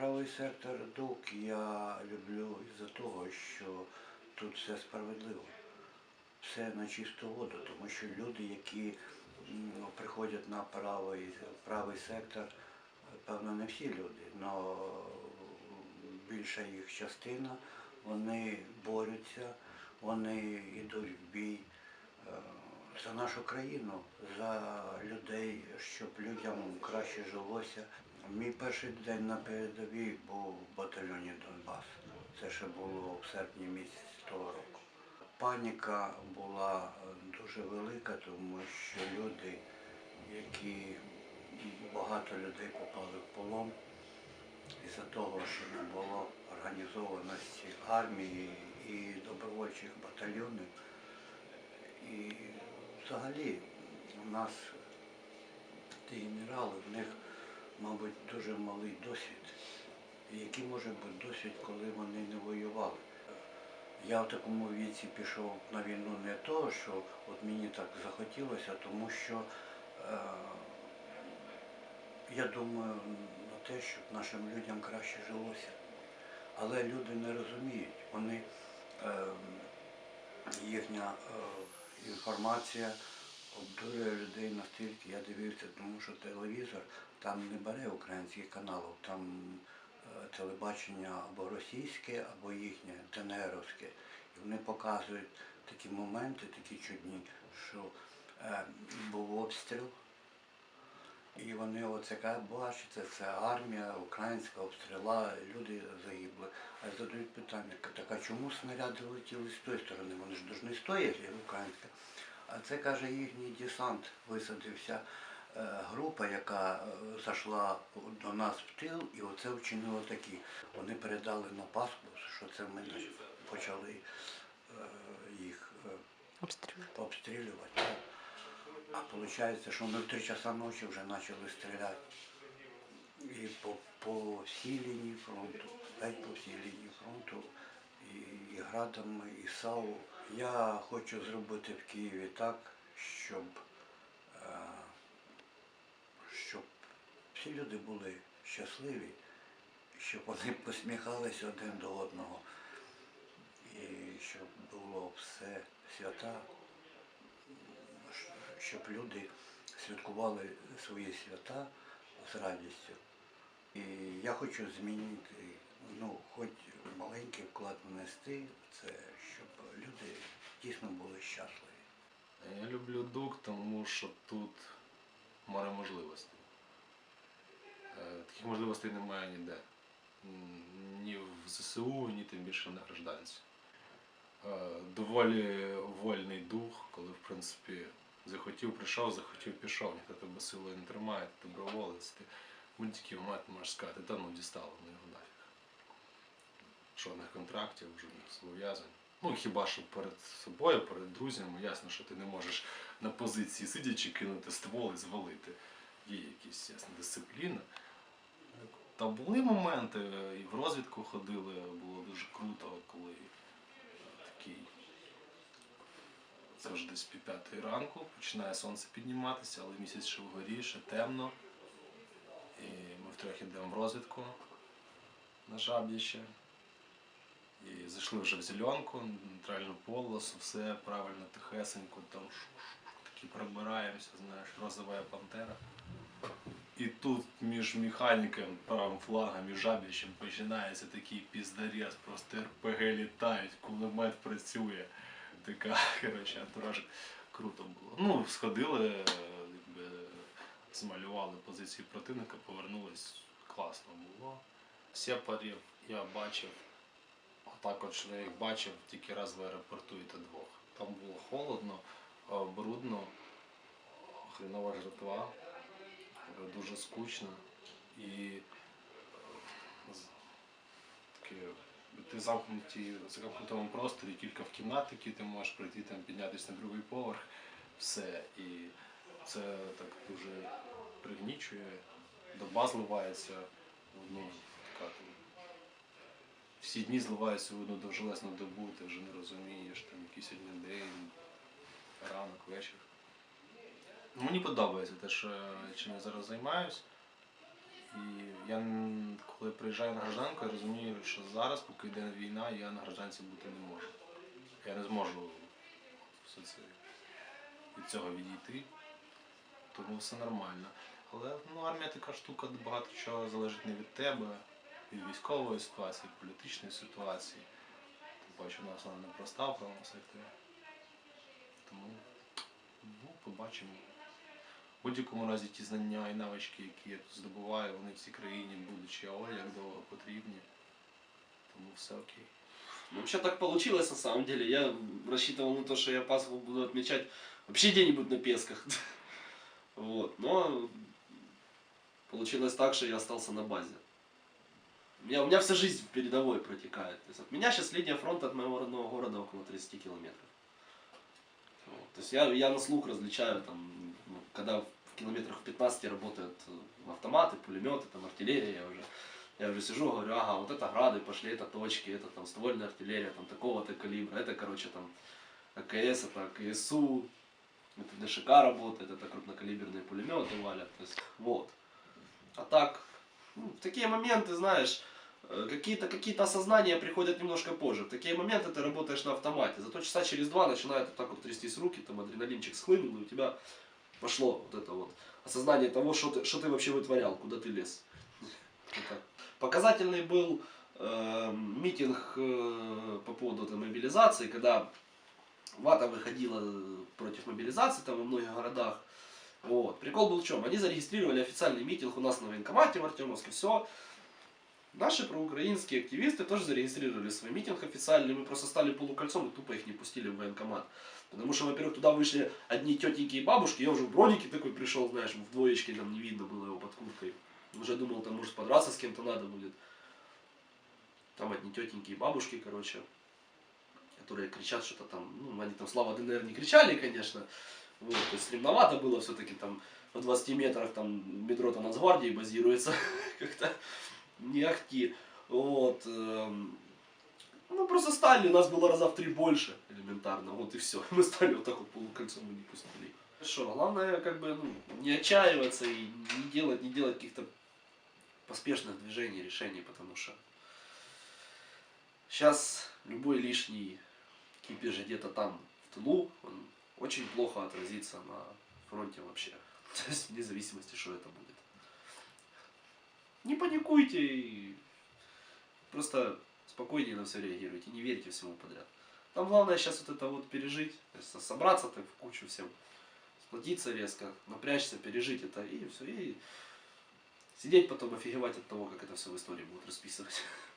Правий сектор ДУК я люблю із-за того, що тут все справедливо. Все на чисту воду, тому що люди, які приходять на правий, правий сектор, певно, не всі люди, але більша їх частина, вони борються, вони йдуть в бій е, за нашу країну, за людей, щоб людям краще жилося. Мій перший день на передовій був в батальйоні Донбас. Це ще було в серпні місяці того року. Паніка була е, дуже велика, тому що люди, які багато людей попали в полон, із-за того, що не було організованості армії і добровольчих батальйонів. І взагалі у нас ті генерали, в них, мабуть, дуже малий досвід. Який може бути досвід, коли вони не воювали? Я в такому віці пішов на війну не то, що от мені так захотілося, тому що е, я думаю на те, щоб нашим людям краще жилося. Але люди не розуміють. Вони, е, їхня е, інформація обдурює людей настільки, я дивився, тому що телевізор там не бере українських каналів, там е, телебачення або російське, або їхнє, ДНРовське. І вони показують такі моменти, такі чудні, що е, був обстріл. І вони оце кажуть, бачите, це армія українська обстріла, люди загибли. А задають питання, так а чому снаряди летіли з тої сторони? Вони ж повинні стояти, українська. А це каже їхній десант висадився. е, Група, яка е, зайшла до нас в тил, і оце вчинило такі. Вони передали на паспорт, що це ми почали е, їх Обстрілювати. обстрілювати. А виходить, що ми в три часа ночі вже почали стріляти. І по, по всій лінії фронту, геть по всій лінії фронту, і, і градами, і САУ. Я хочу зробити в Києві так, щоб, е, щоб всі люди були щасливі, щоб вони посміхалися один до одного. І щоб було все свята, щоб люди святкували свої свята з радістю. І я хочу змінити, ну, хоч маленький вклад внести це, щоб люди дійсно були щасливі. Я люблю дук, тому що тут море можливостей. Е, Таких можливостей немає ніде. Ні в ЗСУ, ні тим більше на гражданці. Е, Доволі вольний дух, коли в принципі захотів, прийшов, захотів, пішов, ніхто тебе силою не тримає, ти доброволець. Ти мати можеш сказати, та ну дістало ну. Жодних контрактів, жодних зобов'язань. Ну хіба що перед собою, перед друзями, ясно, що ти не можеш на позиції сидячи кинути ствол і звалити. Є якісь ясна дисципліна. Та були моменти, і в розвідку ходили, було дуже круто, коли такий це вже десь пів п'ятої ранку, починає сонце підніматися, але місяць ще вгорі, ще темно. І ми втрьох йдемо в розвідку на жаб'їще. І зайшли вже в зеленку, нейтральну полосу, все правильно, тихесенько, там такі пробираємося, знаєш, розова пантера. І тут між механіком, правим флагом і жабіщем починається такий піздарез, просто РПГ літають, кулемет працює. Така, коротше, антуражик. Круто було. Ну, сходили, якби, змалювали позиції противника, повернулись, класно було. Сепарів я бачив, отак от що я їх бачив тільки раз в аеропорту і то двох. Там було холодно, е, брудно, хренова жратва, е, дуже скучно і е, ти замкнуті в замкнутому просторі, кілька в кімнат, які ти можеш прийти там, піднятися на другий поверх, все. І це так дуже пригнічує, доба зливається в одну така. Всі дні зливаються в одну довжелезну добу, ти вже не розумієш, там який сьогодні день, ранок, вечір. Мені подобається те, що чим я зараз займаюсь. І я коли приїжджаю на гражданку, я розумію, що зараз, поки йде війна, я на гражданці бути не можу. Я не зможу все це від цього відійти. Тому все нормально. Але ну, армія така штука, багато чого залежить не від тебе, від військової ситуації, від політичної ситуації. Тим паче у нас вона непроста в правому секторі. Тому ну, побачимо. В будь-якому разі ті знання і навички, які я тут здобуваю, вони в цій країні будуть ой, як довго потрібні. Тому все окей. Вообще так получилось на самом деле. Я рассчитывал на то, что я Пасху буду отмечать вообще где-нибудь на Песках. Вот. Но получилось так, что я остался на базе. Меня, у меня вся жизнь передовой протекает. То есть от меня сейчас линия фронта от моего родного города около 30 километров. Вот. То есть я, я на слух различаю, там, ну, когда в километрах в 15 работают э, автоматы, пулеметы, там, артиллерия, я уже я уже сижу, говорю, ага, вот это грады пошли, это точки, это там ствольная артиллерия, там такого-то калибра, это, короче, там АКС, это КСУ, это ДШК работает, это крупнокалиберные пулеметы валят, то есть, вот. А так, ну, в такие моменты, знаешь, какие-то какие осознания приходят немножко позже. В такие моменты ты работаешь на автомате, зато часа через два начинают вот так вот трястись руки, там адреналинчик схлынул, и у тебя пошло вот это вот осознание того, что ты, что ты вообще вытворял, куда ты лез. Показательный был э, митинг э, по поводу этой мобилизации, когда ВАТА выходила против мобилизации там во многих городах. Вот. Прикол был в чем? Они зарегистрировали официальный митинг у нас на военкомате в Артемовске, все. Наши проукраинские активисты тоже зарегистрировали свой митинг официальный, мы просто стали полукольцом и тупо их не пустили в военкомат. Потому что, во-первых, туда вышли одни тетеньки и бабушки, я уже в бронике такой пришел, знаешь, в двоечке, там не видно было его под курткой. Уже думал, там может подраться с кем-то надо будет. Там одни тетеньки и бабушки, короче, которые кричат что-то там, ну, они там слава ДНР не кричали, конечно, вот, то есть стремновато было все-таки там в 20 метрах там метро там Нацгвардии базируется, как-то не ахти, вот, эм, мы просто стали, нас было раза в три больше элементарно, вот и все, мы стали вот так вот полукольцом и не пустили. Что, главное как бы ну, не отчаиваться и не делать, не делать каких-то поспешных движений, решений, потому что сейчас любой лишний кипиш где-то там в тылу, он очень плохо отразится на фронте вообще. То есть вне зависимости, что это будет. Не паникуйте и просто спокойнее на все реагируйте, не верьте всему подряд. Там главное сейчас вот это вот пережить, собраться так в кучу всем, сплотиться резко, напрячься, пережить это и все, и сидеть потом офигевать от того, как это все в истории будут расписывать.